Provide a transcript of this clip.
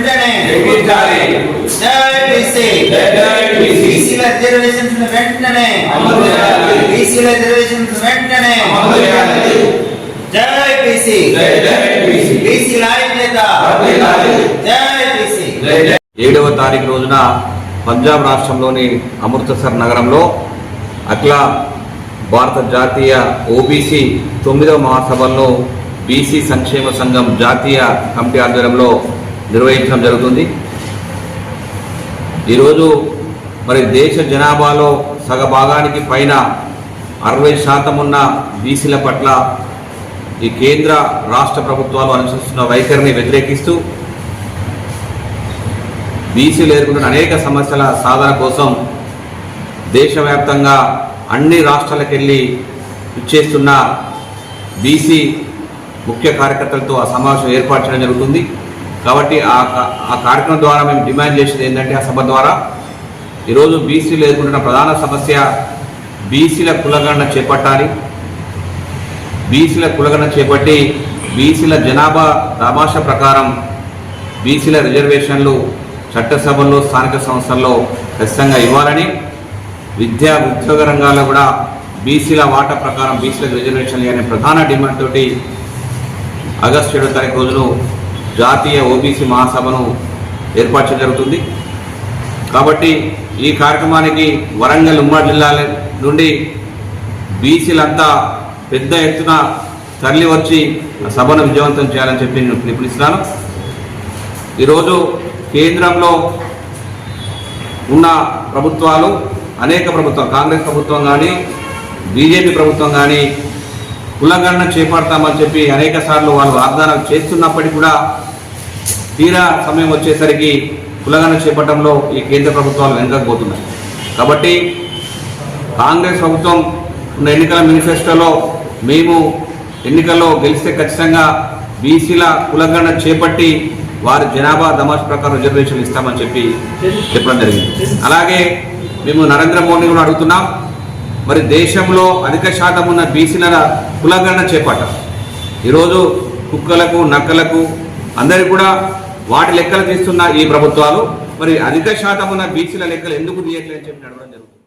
వెంటనే ఎక్కించాలి జై బీసీ జై జై బీసీ. బీసీల రిజర్వేషన్స్ వెంటనే అమలు చేయాలి. బీసీల రిజర్వేషన్స్ వెంటనే అమలు చేయాలి. జై బీసీ జై జై బీసీ. బీసీల ఐక్యత వర్ధిల్లాలి. జై బీసీ జై జై ఏడవ తారీఖు రోజున పంజాబ్ రాష్ట్రంలోని అమృతసర్ నగరంలో అఖిల భారత జాతీయ ఓబీసీ తొమ్మిదవ మహాసభలను బీసీ సంక్షేమ సంఘం జాతీయ కమిటీ ఆధ్వర్యంలో నిర్వహించడం జరుగుతుంది. ఈరోజు మరి దేశ జనాభాలో సగ భాగానికి పైన అరవై శాతం ఉన్న బీసీల పట్ల ఈ కేంద్ర రాష్ట్ర ప్రభుత్వాలు అనుసరిస్తున్న వైఖరిని వ్యతిరేకిస్తూ బీసీలు ఎదుర్కొంటున్న అనేక సమస్యల సాధన కోసం దేశవ్యాప్తంగా అన్ని రాష్ట్రాలకు వెళ్ళి ఇచ్చేస్తున్న బీసీ ముఖ్య కార్యకర్తలతో ఆ సమావేశం ఏర్పాటు చేయడం జరుగుతుంది. కాబట్టి ఆ కా- ఆ కార్యక్రమం ద్వారా మేము డిమాండ్ చేసేది ఏంటంటే ఆ సభ ద్వారా ఈరోజు బీసీలు ఎదుర్కొంటున్న ప్రధాన సమస్య బీసీల కులగణన చేపట్టాలి. బీసీల కులగణన చేపట్టి బీసీల జనాభా దామాష ప్రకారం బీసీల రిజర్వేషన్లు చట్టసభల్లో స్థానిక సంస్థల్లో ఖచ్చితంగా ఇవ్వాలని విద్యా ఉద్యోగ రంగాల్లో కూడా బీసీల వాటా ప్రకారం బీసీలకు రిజర్వేషన్లు అనే ప్రధాన డిమాండ్ తోటి ఆగస్టు ఏడో తారీఖు రోజును జాతీయ ఓబీసీ మహాసభను ఏర్పాటు చేయడం జరుగుతుంది. కాబట్టి ఈ కార్యక్రమానికి వరంగల్ ఉమ్మడి జిల్లాల నుండి బీసీలంతా పెద్ద ఎత్తున తరలి వచ్చి సభను విజయవంతం చేయాలని చెప్పి నేను పిలుపునిస్తున్నాను ఈరోజు కేంద్రంలో ఉన్న ప్రభుత్వాలు అనేక ప్రభుత్వం కాంగ్రెస్ ప్రభుత్వం కానీ బీజేపీ ప్రభుత్వం కానీ కులగణన చేపడతామని చెప్పి అనేక సార్లు వాళ్ళు వాగ్దానం చేస్తున్నప్పటికీ కూడా తీరా సమయం వచ్చేసరికి కులగణన చేపట్టడంలో ఈ కేంద్ర ప్రభుత్వాలు వెనకపోతున్నాయి కాబట్టి కాంగ్రెస్ ప్రభుత్వం ఉన్న ఎన్నికల మేనిఫెస్టోలో మేము ఎన్నికల్లో గెలిస్తే ఖచ్చితంగా బీసీల కులగణన చేపట్టి వారి జనాభా దమాష్ ప్రకారం రిజర్వేషన్లు ఇస్తామని చెప్పి చెప్పడం జరిగింది. అలాగే మేము నరేంద్ర మోడీ కూడా అడుగుతున్నాం. మరి దేశంలో అధిక శాతం ఉన్న బీసీల కులగణన చేపట్టాం. ఈరోజు కుక్కలకు నక్కలకు అందరికి కూడా వాటి లెక్కలు తీస్తున్న ఈ ప్రభుత్వాలు. మరి అధిక శాతం ఉన్న బీసీల లెక్కలు ఎందుకు తీయట్లేదని చెప్పి నడవడం జరుగుతుంది.